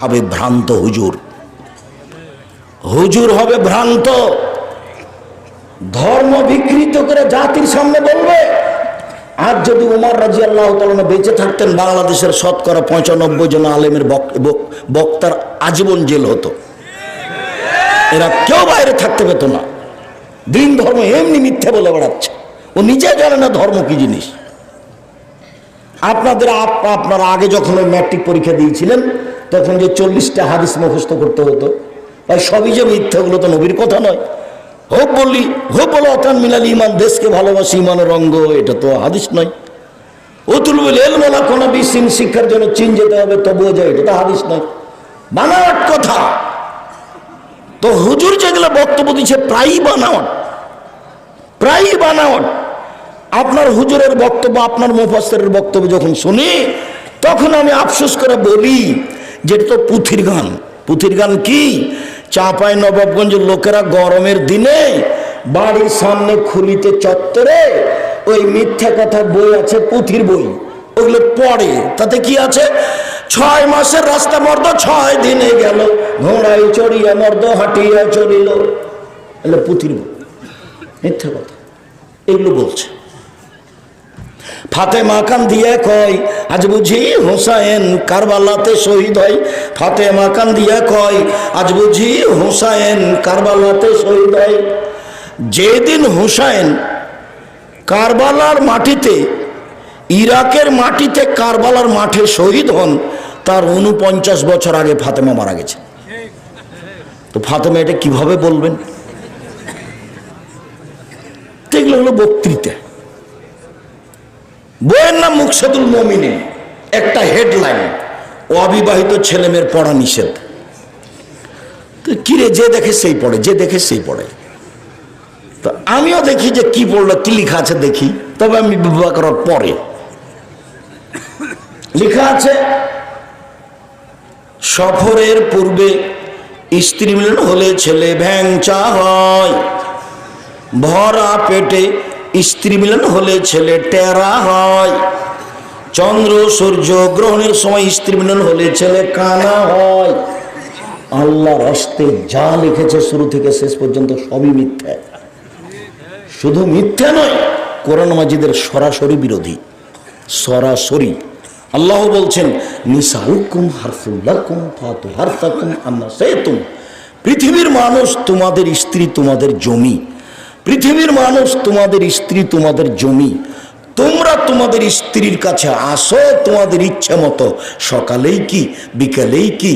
হবে ভ্রান্ত হুজুর। হুজুর হবে ভ্রান্ত। ধর্ম বিকৃত করে জাতির সামনে বলবে। আর যদি উমর রাজি আল্লাহ বেঁচে থাকতেন, বাংলাদেশের শতকরা পঁচানব্বই জন আলেমের বক- বক- বক্তার আজীবন জেল হতো। এরা কেউ বাইরে থাকতে পেত না। দিন ধর্ম এমনি মিথ্যে বলে বেড়াচ্ছে। ও নিজে জানে না ধর্ম কি জিনিস। আপনাদের আপ- আপনারা আগে যখন ওই ম্যাট্রিক পরীক্ষা দিয়েছিলেন তখন যে চল্লিশটা হাদিস মুখস্থ করতে হতো। ভাই, সবই যে মিথ্যাগুলো তো নবীর কথা নয়। হোক বললি, হোক বলো, অতান মিলালি ইমান দেশকে ভালোবাসি ইমানের রঙ্গ এটা তো হাদিস নয়। অতুল বলে এলমোলা কোনো বিসিন শিক্ষার জন্য চীন যেতে হবে, তবুও যায়, এটা তো হাদিস নয়। বানাওয়াট কথা। তো হুজুর যেগুলো বক্তব্য দিচ্ছে, প্রায়ই বানাওয়াট। প্রায়ই বানাওয়াট। আপনার হুজুরের বক্তব্য, আপনার মুফাসের বক্তব্য যখন শুনি, তখন আমি আফসোস করে বলি যে এটা তো পুথির গান। পুথির গান কি? চাপাই নবাবগঞ্জের লোকেরা গরমের দিনে বাড়ির সামনে খুলিতে চত্বরে ওই মিথ্যা কথা বই আছে, পুথির বই। ওগুলো পড়ে, তাতে কি আছে? ছয় মাসের রাস্তা মর্দ, ছয় দিনে গেল, ঘোড়ায় চড়িয়া মর্দ, হাঁটিয়া চড়িল এগুলো পুথির বই। মিথ্যা কথা। এগুলো বলছে। ফাতে মাকান দিয়ে কয়, আজ বুঝি হোসাইন কারবালাতে শহীদ হয়। ফাতে মাকান দিয়ে কয়, আজ বুঝি হোসাইন কারবালাতে শহীদ হয়। যেদিন হোসাইন কারবালার মাটিতে, ইরাকের মাটিতে কারবালার মাঠে শহীদ হন, তার উনপঞ্চাশ বছর আগে ফাতেমা মারা গেছে। তো ফাতেমা এটা কীভাবে বলবেন? এগুলো হলো বক্তৃতা। বইয়ের নাম মুকসেদুল মমিনে একটা হেডলাইন, অবিবাহিত ছেলে মেয়ের পড়া নিষেধ। তো কিরে যে দেখে সেই পড়ে, যে দেখে সেই পড়ে। তো আমিও দেখি যে কি পড়ল, কি লেখা আছে দেখি, তবে আমি বিবাহ করার পরে। লেখা আছে, সফরের পূর্বে স্ত্রী মিলন হলে ছেলে ভ্যাংচা হয়, ভরা পেটে স্ত্রী মিলন হলে ছেলে টেরা হয়। চন্দ্র, সূর্য গ্রহণের সময় স্ত্রী মিলন হলে ছেলে কানা হয়। আল্লাহর হস্তে যা লিখেছে শুরু থেকে শেষ পর্যন্ত সবই মিথ্যা। শুধু মিথ্যা নয়, কোরআন মাজিদের সরাসরি বিরোধী। সরাসরি। আল্লাহ বলছেন, নিসাউকুম হারফুল্লাকুম ফাতু হারফাকুম আন্না সেতুম পৃথিবীর মানুষ তোমাদের স্ত্রী তোমাদের জমি। পৃথিবীর মানুষ তোমাদের স্ত্রী তোমাদের জমি। তোমরা তোমাদের স্ত্রীর কাছে আসো, তোমাদের ইচ্ছে মতো। সকালেই কি, বিকালেই কি